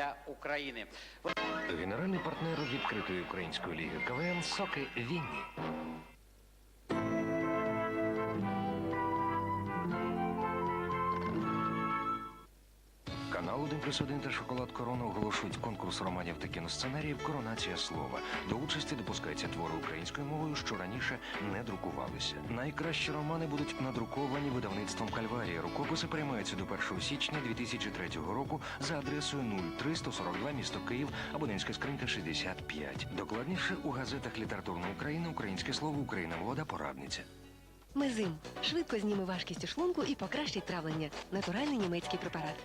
для України. Генеральний партнер відкритої української ліги КВН Соки Вінні. Канал 1 плюс 1 та шоколад Корона оголошують конкурс романів та кіносценаріїв Коронація слова. До участі допускаються твори українською мовою, що раніше не друкувалися. Найкращі романи будуть надруковані видавництвом Кальварія. Рукописи приймаються до 1 січня 2003 року за адресою 0342 місто Київ, абонентська скринька 65. Докладніше у газетах Літературна Україна, Українське слово, Україна Вода, Порадниця. Мезим швидко зніме важкість у шлунку і покращить травлення. Натуральний німецький препарат.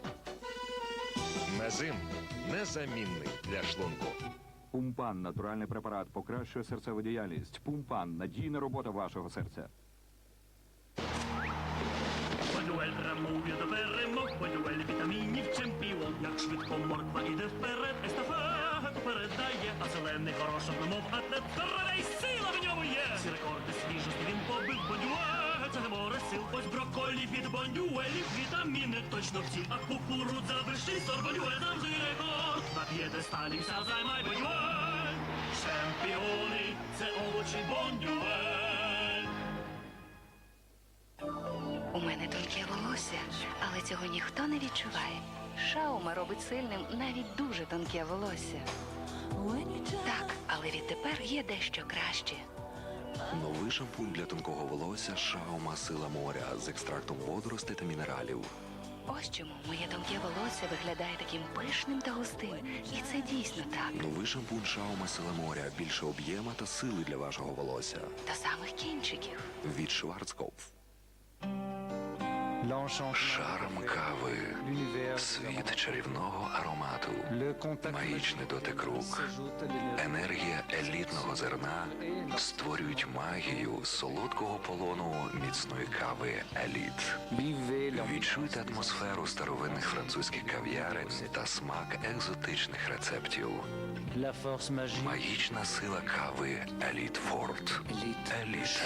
Мезим незамінний для шлунку. Пумпан натуральний препарат покращує серцеву діяльність. Пумпан надійна робота вашого серця. Бодюель прямує до перемог, бодюель вітамінів чемпіон. Як швидко морква іде вперед, естафету передає, а зелений горошок, немов атлет, здоровий сила в ньому є. Всі рекорди свіжості він побив, бодюель, це не море сил. Ось брокколі від бодюелів, вітаміни точно всі, а кукурудза сорт, бодюель завжди рекорд. На п'єдесталі вся займай бодюель. Чемпіони, це овочі бодюель. У мене тонке волосся, але цього ніхто не відчуває. Шаума робить сильним навіть дуже тонке волосся. Так, але відтепер є дещо краще. Новий шампунь для тонкого волосся Шаума Сила моря з екстрактом водоростей та мінералів. Ось чому моє тонке волосся виглядає таким пишним та густим. І це дійсно так. Новий шампунь Шаума Сила моря більше об'єма та сили для вашого волосся. До самих кінчиків. Від Шварцкопф. Шарм кави. Світ чарівного аромату. Магічний дотик рук. Енергія елітного зерна створюють магію солодкого полону міцної кави Еліт. Відчуйте атмосферу старовинних французьких кав'ярень та смак екзотичних рецептів. Магічна сила кави Еліт Форт. Еліт.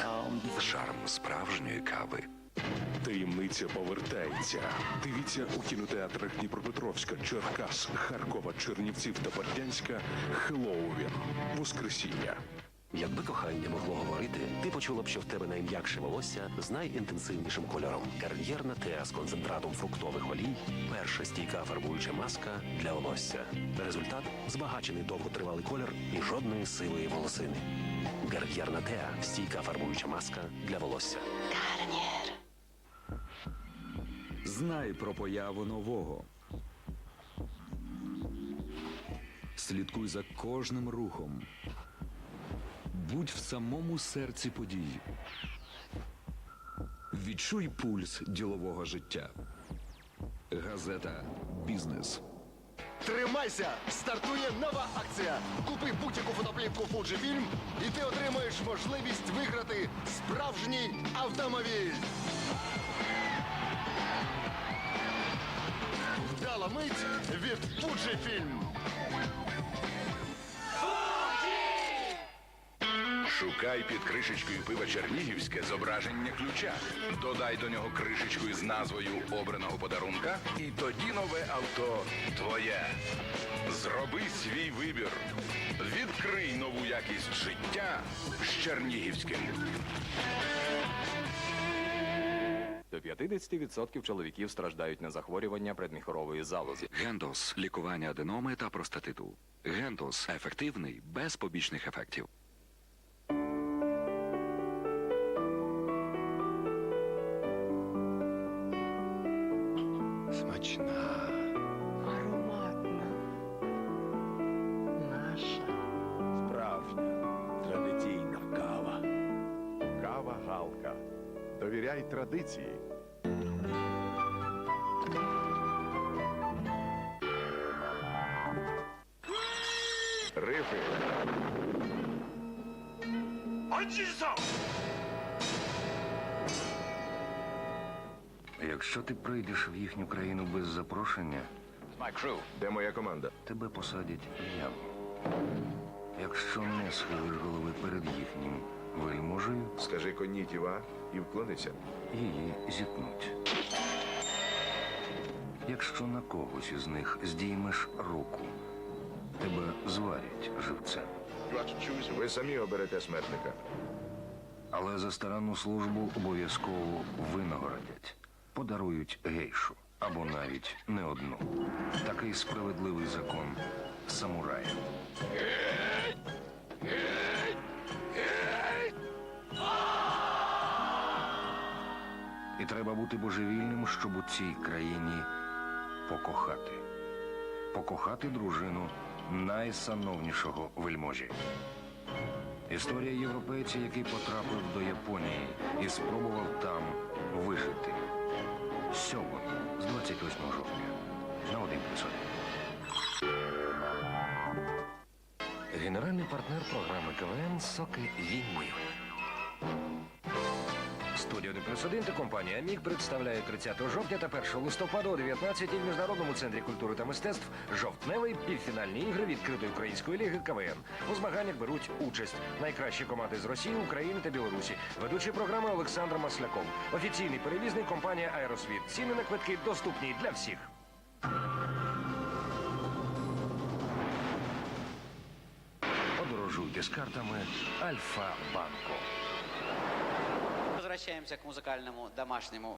Шарм справжньої кави. Таємниця повертається. Дивіться у кінотеатрах Дніпропетровська, Черкас, Харкова, Чернівців та Бердянська Хеллоуін. Воскресіння. Якби кохання могло говорити, ти почула б, що в тебе найм'якше волосся з найінтенсивнішим кольором. Кар'єрна теа з концентратом фруктових олій. Перша стійка фарбуюча маска для волосся. Результат збагачений довготривалий колір і жодної сивої волосини. Гар'єрна теа стійка фарбуюча маска для волосся. Гарнір. Знай про появу нового. Слідкуй за кожним рухом. Будь в самому серці подій. Відчуй пульс ділового життя. Газета Бізнес. Тримайся! Стартує нова акція. Купи будь-яку фотоплівку Fujifilm і ти отримаєш можливість виграти справжній автомобіль. Мить від Fujifilm. Шукай під кришечкою пива Чернігівське зображення ключа. Додай до нього кришечку із назвою обраного подарунка, і тоді нове авто твоє. Зроби свій вибір. Відкрий нову якість життя з Чернігівським. До 50% чоловіків страждають на захворювання предміхорової залози. Гендос лікування аденоми та простатиту. Гендос ефективний без побічних ефектів. Смачна. Ароматна. Наша. Справжня традиційна кава. Кава Галка. Довіряй традиції. Рифи. Якщо ти прийдеш в їхню країну без запрошення, Де моя команда? тебе посадять в яму. Якщо не схилиш голови перед їхнім вельможею, Скажи конітіва і вклонися. її зітнуть. Якщо на когось із них здіймеш руку, тебе зварять живцем. Ви самі оберете смертника. Але за старанну службу обов'язково винагородять, подарують гейшу або навіть не одну. Такий справедливий закон самураїв. І треба бути божевільним, щоб у цій країні покохати. Покохати дружину найсановнішого вельможі. Історія європейця, який потрапив до Японії і спробував там вижити. Сьогодні, з 28 жовтня, на 1 плюс 1. Генеральний партнер програми КВН Соки Вінні. Студія 1 плюс 1 та компанія Амік представляє 30 жовтня та 1 листопада о 19 в Міжнародному центрі культури та мистецтв жовтневий півфінальні ігри відкритої української ліги КВН. У змаганнях беруть участь найкращі команди з Росії, України та Білорусі. Ведучий програми Олександр Масляков. Офіційний перевізник компанія Аеросвіт. Ціни на квитки доступні для всіх. Подорожуйте з картами Альфа Банко. Возвращаемся к музыкальному домашнему